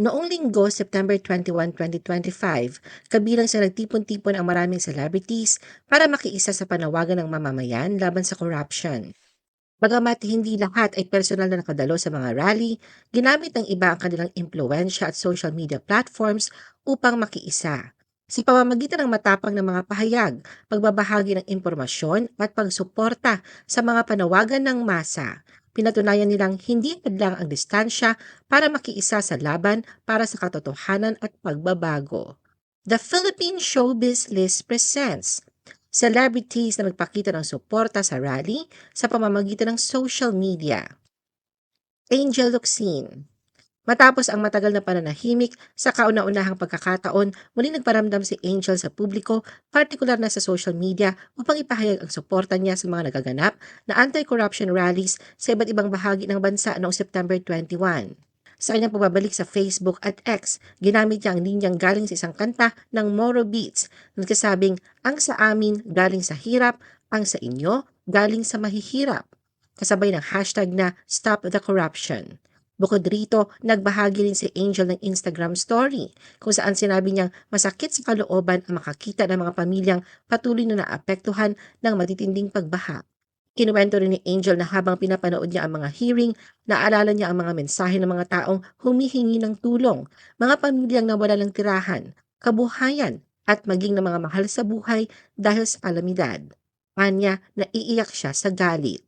Noong linggo, September 21, 2025, kabilang sa nagtipon-tipon ang maraming celebrities para makiisa sa panawagan ng mamamayan laban sa corruption. Bagamat hindi lahat ay personal na nakadalo sa mga rally, ginamit ng iba ang kanilang impluensya at social media platforms upang makiisa. Sa pamamagitan ng matapang ng mga pahayag, pagbabahagi ng impormasyon at pagsuporta sa mga panawagan ng masa, pinatunayan nilang hindi hadlang ang distansya para makiisa sa laban para sa katotohanan at pagbabago. The Philippine Showbiz List presents celebrities na nagpakita ng suporta sa rally sa pamamagitan ng social media. Angel Luxin Matapos ang matagal na pananahimik sa kauna-unahang pagkakataon, muli nagparamdam si Angel sa publiko, partikular na sa social media upang ipahayag ang suporta niya sa mga nagaganap na anti-corruption rallies sa iba't ibang bahagi ng bansa noong September 21. Sa kanyang pagbabalik sa Facebook at X, ginamit niya ang linyang galing sa isang kanta ng Moro Beats na nagsasabing, ang sa amin galing sa hirap, ang sa inyo galing sa mahihirap. Kasabay ng hashtag na Stop the Corruption. Bukod rito, nagbahagi rin si Angel ng Instagram story kung saan sinabi niyang masakit sa kalooban ang makakita ng mga pamilyang patuloy na naapektuhan ng matitinding pagbaha. Kinuwento rin ni Angel na habang pinapanood niya ang mga hearing, naalala niya ang mga mensahe ng mga taong humihingi ng tulong, mga pamilyang nawala ng tirahan, kabuhayan, at maging ng mga mahal sa buhay dahil sa kalamidad. Anya, naiiyak siya sa galit.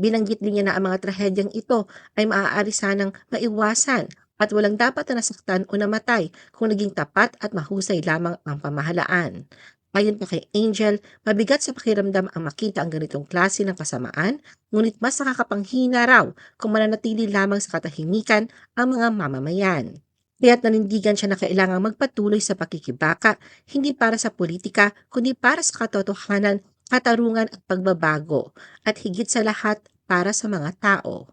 Binanggit din niya na ang mga trahedyang ito ay maaari sanang maiwasan at walang dapat na nasaktan o namatay kung naging tapat at mahusay lamang ang pamahalaan. Ayon pa kay Angel, mabigat sa pakiramdam ang makita ang ganitong klase ng kasamaan, ngunit mas nakakapanghina raw kung mananatili lamang sa katahimikan ang mga mamamayan. Kaya't nanindigan siya na kailangang magpatuloy sa pakikibaka, hindi para sa politika, kundi para sa katotohanan katarungan at pagbabago, at higit sa lahat para sa mga tao.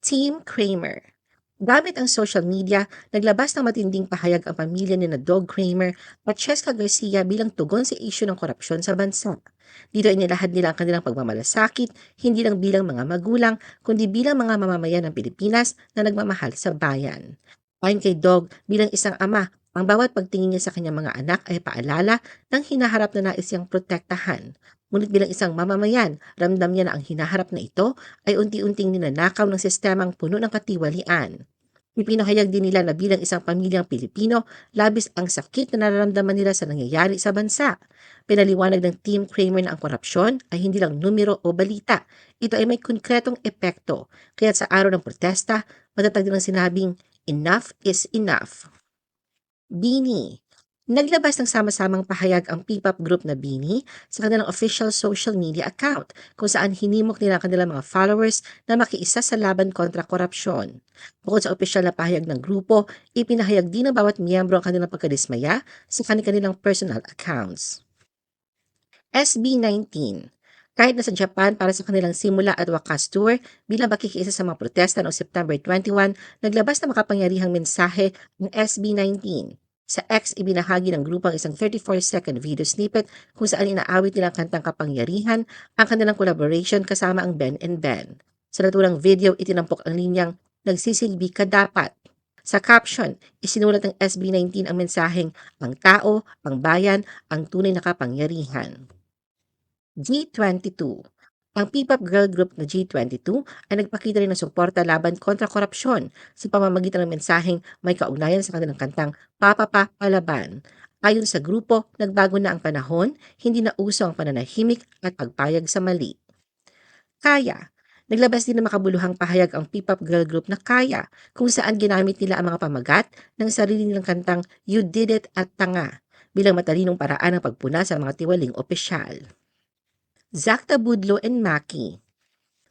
Team Kramer Gamit ang social media, naglabas ng matinding pahayag ang pamilya ni na Dog Kramer at Cheska Garcia bilang tugon sa isyu ng korupsyon sa bansa. Dito inilahad nila ang kanilang pagmamalasakit, hindi lang bilang mga magulang, kundi bilang mga mamamayan ng Pilipinas na nagmamahal sa bayan. Ayon kay Dog, bilang isang ama, ang bawat pagtingin niya sa kanyang mga anak ay paalala ng hinaharap na nais niyang protektahan. Ngunit bilang isang mamamayan, ramdam niya na ang hinaharap na ito ay unti-unting ninanakaw ng sistemang puno ng katiwalian. Ipinahayag din nila na bilang isang pamilyang Pilipino, labis ang sakit na nararamdaman nila sa nangyayari sa bansa. Pinaliwanag ng Team Kramer na ang korupsyon ay hindi lang numero o balita. Ito ay may konkretong epekto. Kaya sa araw ng protesta, matatag din ang sinabing, enough is enough. Bini. Naglabas ng sama-samang pahayag ang P-pop group na Bini sa kanilang official social media account kung saan hinimok nila ang kanilang mga followers na makiisa sa laban kontra korupsyon. Bukod sa opisyal na pahayag ng grupo, ipinahayag din ng bawat miyembro ang kanilang pagkadismaya sa kanilang personal accounts. SB19 kahit nasa Japan para sa kanilang simula at wakas tour bilang pakikiisa sa mga protesta noong September 21, naglabas na makapangyarihang mensahe ng SB19. Sa X, ibinahagi ng grupo ang isang 34-second video snippet kung saan inaawit nilang kantang kapangyarihan ang kanilang collaboration kasama ang Ben and Ben. Sa naturang video, itinampok ang linyang nagsisilbi ka dapat. Sa caption, isinulat ng SB19 ang mensaheng ang tao, ang bayan, ang tunay na kapangyarihan. G22. Ang P-pop girl group na G22 ay nagpakita rin ng suporta laban kontra korupsyon sa pamamagitan ng mensaheng may kaugnayan sa kanilang kantang Papapa Palaban. Ayon sa grupo, nagbago na ang panahon, hindi na uso ang pananahimik at pagpayag sa mali. Kaya, Naglabas din ng makabuluhang pahayag ang P-pop girl group na Kaya, kung saan ginamit nila ang mga pamagat ng sarili nilang kantang You Did It at Tanga bilang matalinong paraan ng pagpuna sa mga tiwaling opisyal. Zakta Budlo and Maki.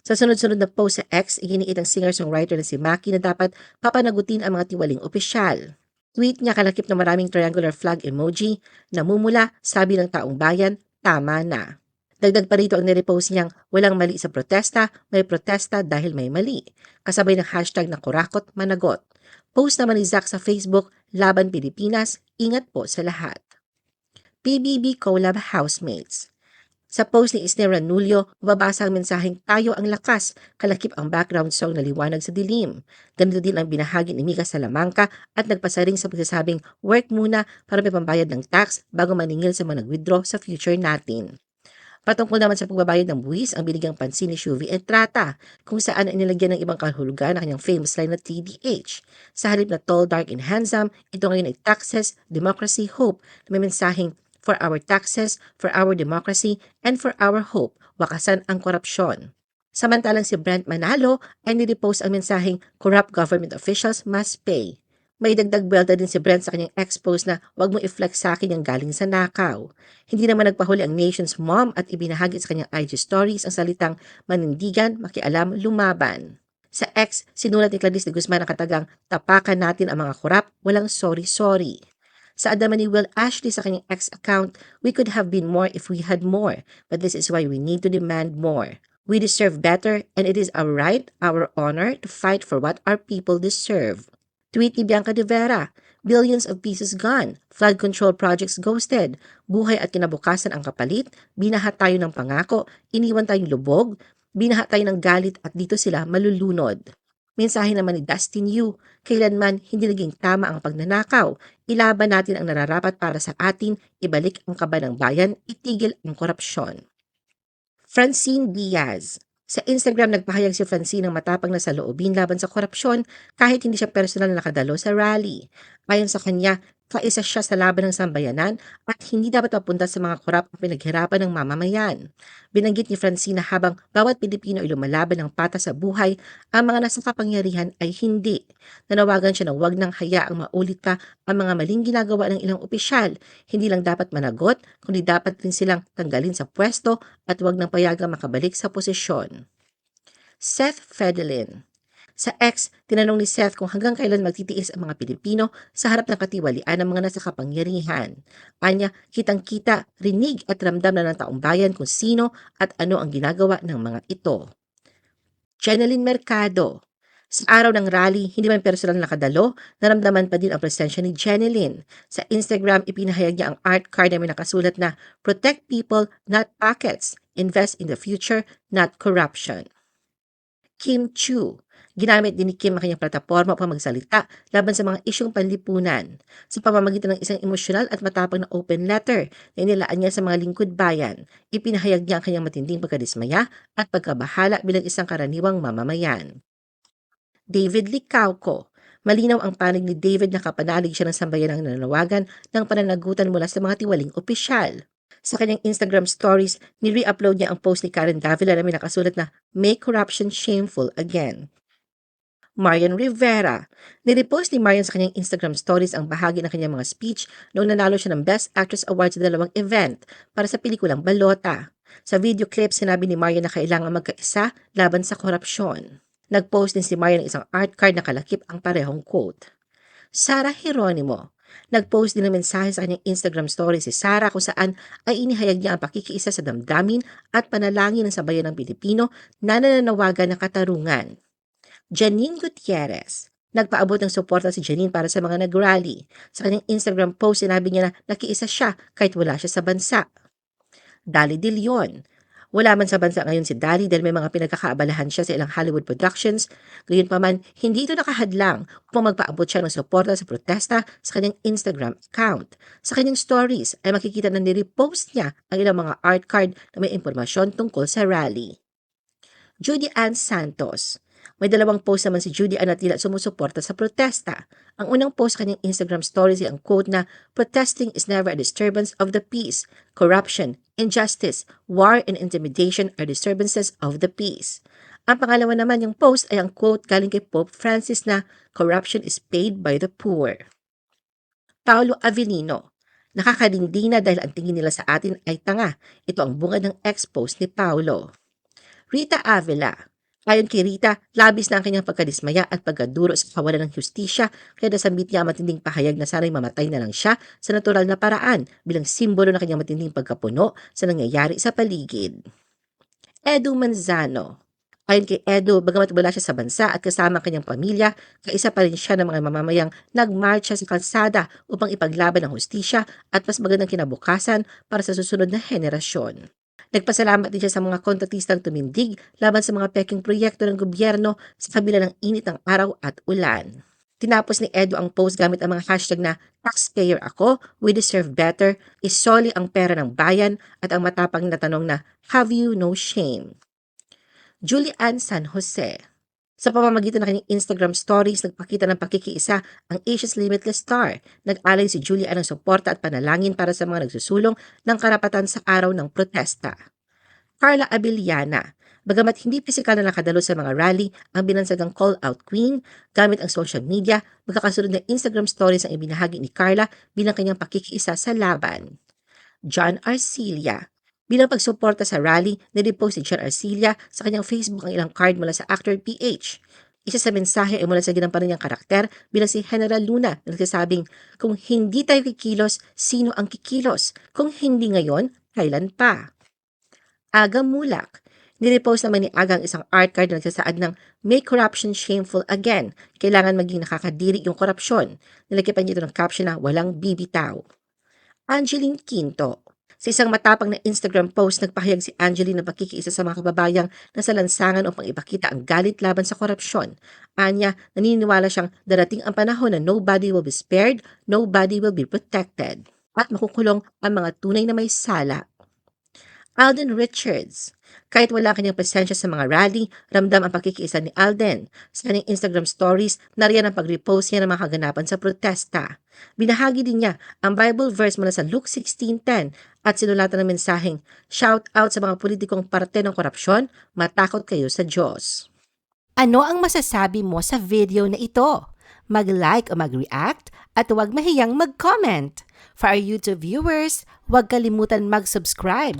Sa sunod-sunod na post sa X, iginiit ang singer-songwriter na si Maki na dapat papanagutin ang mga tiwaling opisyal. Tweet niya kalakip na maraming triangular flag emoji, namumula, sabi ng taong bayan, tama na. Dagdag pa rito ang nirepost niyang walang mali sa protesta, may protesta dahil may mali. Kasabay ng hashtag na kurakot managot. Post naman ni Zach sa Facebook, Laban Pilipinas, ingat po sa lahat. PBB Collab Housemates Sa post ni Isne Ranulio, mababasa ang mensaheng tayo ang lakas, kalakip ang background song na liwanag sa dilim. Ganito din ang binahagi ni Mika Salamanca at nagpasaring sa pagsasabing work muna para may pambayad ng tax bago maningil sa mga nag-withdraw sa future natin. Patungkol naman sa pagbabayad ng buwis, ang binigyang pansin ni Shuvi Entrata, kung saan ay nilagyan ng ibang kahulugan ang kanyang famous line na TDH. Sa halip na tall, dark, and handsome, ito ngayon ay taxes, democracy, hope, na may mensaheng for our taxes, for our democracy, and for our hope, wakasan ang korupsyon. Samantalang si Brent Manalo ay nirepost ang mensaheng corrupt government officials must pay. May dagdag belta din si Brent sa kanyang expose na wag mo i-flex sa akin yung galing sa nakaw. Hindi naman nagpahuli ang nation's mom at ibinahagi sa kanyang IG stories ang salitang manindigan, makialam, lumaban. Sa X, sinulat ni Clarice de Guzman ang katagang tapakan natin ang mga korap, walang sorry-sorry. Sa adaman ni Will Ashley sa kanyang X account, we could have been more if we had more, but this is why we need to demand more. We deserve better, and it is our right, our honor, to fight for what our people deserve. Tweet ni Bianca de Vera, billions of pieces gone, flood control projects ghosted, buhay at kinabukasan ang kapalit, binaha tayo ng pangako, iniwan tayong lubog, binaha tayo ng galit at dito sila malulunod. Mensahe naman ni Dustin Yu, kailanman hindi naging tama ang pagnanakaw, ilaban natin ang nararapat para sa atin, ibalik ang kaba ng bayan, itigil ang korupsyon. Francine Diaz, sa Instagram, nagpahayag si Francine ng matapang na saloobin laban sa korupsyon kahit hindi siya personal na nakadalo sa rally. Ayon sa kanya, kaisa siya sa laban ng sambayanan at hindi dapat mapunta sa mga korap ang pinaghirapan ng mamamayan. Binanggit ni Francine na habang bawat Pilipino ay lumalaban ng pata sa buhay, ang mga nasa kapangyarihan ay hindi. Nanawagan siya na huwag nang hayaang maulit pa ang mga maling ginagawa ng ilang opisyal. Hindi lang dapat managot, kundi dapat rin silang tanggalin sa pwesto at huwag nang payagang makabalik sa posisyon. Seth Fedelin sa X, tinanong ni Seth kung hanggang kailan magtitiis ang mga Pilipino sa harap ng katiwalian ng mga nasa kapangyarihan. Anya, kitang-kita, rinig at ramdam na ng taong bayan kung sino at ano ang ginagawa ng mga ito. Jeneline Mercado, sa araw ng rally, hindi man personal nakadalo, naramdaman pa din ang presensya ni Jeneline. Sa Instagram, ipinahayag niya ang art card na may nakasulat na Protect people, not pockets. Invest in the future, not corruption. Kim Chu, Ginamit din ni Kim ang kanyang plataforma upang magsalita laban sa mga isyong panlipunan sa pamamagitan ng isang emosyonal at matapang na open letter na inilaan niya sa mga lingkod bayan. Ipinahayag niya ang kanyang matinding pagkadismaya at pagkabahala bilang isang karaniwang mamamayan. David Licauco Malinaw ang panig ni David na kapanalig siya ng sambayan ng nanawagan ng pananagutan mula sa mga tiwaling opisyal. Sa kanyang Instagram stories, ni-re-upload niya ang post ni Karen Davila na may nakasulat na Make Corruption Shameful Again. Marian Rivera. Nirepost ni Marian sa kanyang Instagram stories ang bahagi ng kanyang mga speech noong nanalo siya ng Best Actress Award sa dalawang event para sa pelikulang Balota. Sa video clip, sinabi ni Marian na kailangan magkaisa laban sa korupsyon. Nag-post din si Marian ng isang art card na kalakip ang parehong quote. Sarah Hieronimo. Nag-post din ng mensahe sa kanyang Instagram story si Sarah kung saan ay inihayag niya ang pakikiisa sa damdamin at panalangin ng sabayan ng Pilipino na nananawagan ng katarungan. Janine Gutierrez. Nagpaabot ng suporta si Janine para sa mga nag-rally. Sa kanyang Instagram post, sinabi niya na nakiisa siya kahit wala siya sa bansa. Dali De Leon. Wala man sa bansa ngayon si Dali dahil may mga pinagkakaabalahan siya sa ilang Hollywood productions. Gayunpaman, hindi ito nakahadlang upang magpaabot siya ng suporta sa protesta sa kanyang Instagram account. Sa kanyang stories ay makikita na nirepost niya ang ilang mga art card na may impormasyon tungkol sa rally. Judy Ann Santos may dalawang post naman si Judy Ann na tila sumusuporta sa protesta. Ang unang post sa kanyang Instagram stories ay ang quote na, Protesting is never a disturbance of the peace. Corruption, injustice, war, and intimidation are disturbances of the peace. Ang pangalawa naman yung post ay ang quote galing kay Pope Francis na, Corruption is paid by the poor. Paulo Avellino, Nakakadindi na dahil ang tingin nila sa atin ay tanga. Ito ang bunga ng ex-post ni Paulo. Rita Avila, Ayon kay Rita, labis na ang kanyang pagkadismaya at pagkaduro sa kawalan ng justisya kaya nasambit niya ang matinding pahayag na sana'y mamatay na lang siya sa natural na paraan bilang simbolo ng kanyang matinding pagkapuno sa nangyayari sa paligid. Edu Manzano Ayon kay Edo, bagamat wala siya sa bansa at kasama ang kanyang pamilya, kaisa pa rin siya ng mga mamamayang nagmarcha sa kalsada upang ipaglaban ang hustisya at mas magandang kinabukasan para sa susunod na henerasyon. Nagpasalamat din siya sa mga kontratistang tumindig laban sa mga peking proyekto ng gobyerno sa kabila ng init ng araw at ulan. Tinapos ni Edo ang post gamit ang mga hashtag na taxpayer ako, we deserve better, isoli ang pera ng bayan at ang matapang na tanong na have you no shame. Julian San Jose sa pamamagitan ng kanyang Instagram stories, nagpakita ng pakikiisa ang Asia's Limitless Star. Nag-alay si Julian ng suporta at panalangin para sa mga nagsusulong ng karapatan sa araw ng protesta. Carla Abiliana, Bagamat hindi pisikal na nakadalo sa mga rally, ang binansagang call-out queen, gamit ang social media, magkakasunod na Instagram stories ang ibinahagi ni Carla bilang kanyang pakikiisa sa laban. John Arcilia, Bilang pagsuporta sa rally, nirepost ni John Arcilia sa kanyang Facebook ang ilang card mula sa actor PH. Isa sa mensahe ay mula sa ginampanan niyang karakter bilang si General Luna na nagsasabing, kung hindi tayo kikilos, sino ang kikilos? Kung hindi ngayon, kailan pa? Aga Mulak, Nirepost naman ni Aga ang isang art card na nagsasaad ng Make corruption shameful again. Kailangan maging nakakadiri yung korupsyon. Nilagyan pa niya ito ng caption na walang bibitaw. Angeline Quinto, sa isang matapang na Instagram post, nagpahayag si Angeline na pakikiisa sa mga kababayang nasa lansangan upang ipakita ang galit laban sa korupsyon. Anya, naniniwala siyang darating ang panahon na nobody will be spared, nobody will be protected. At makukulong ang mga tunay na may sala. Alden Richards, kahit wala kanyang presensya sa mga rally, ramdam ang pakikiisa ni Alden. Sa kanyang Instagram stories, nariyan ang pag-repost niya ng mga kaganapan sa protesta. Binahagi din niya ang Bible verse mula sa Luke 16.10 at sinulatan ng mensaheng, Shout out sa mga politikong parte ng korupsyon, matakot kayo sa Diyos. Ano ang masasabi mo sa video na ito? Mag-like o mag-react at huwag mahiyang mag-comment. For our YouTube viewers, huwag kalimutan mag-subscribe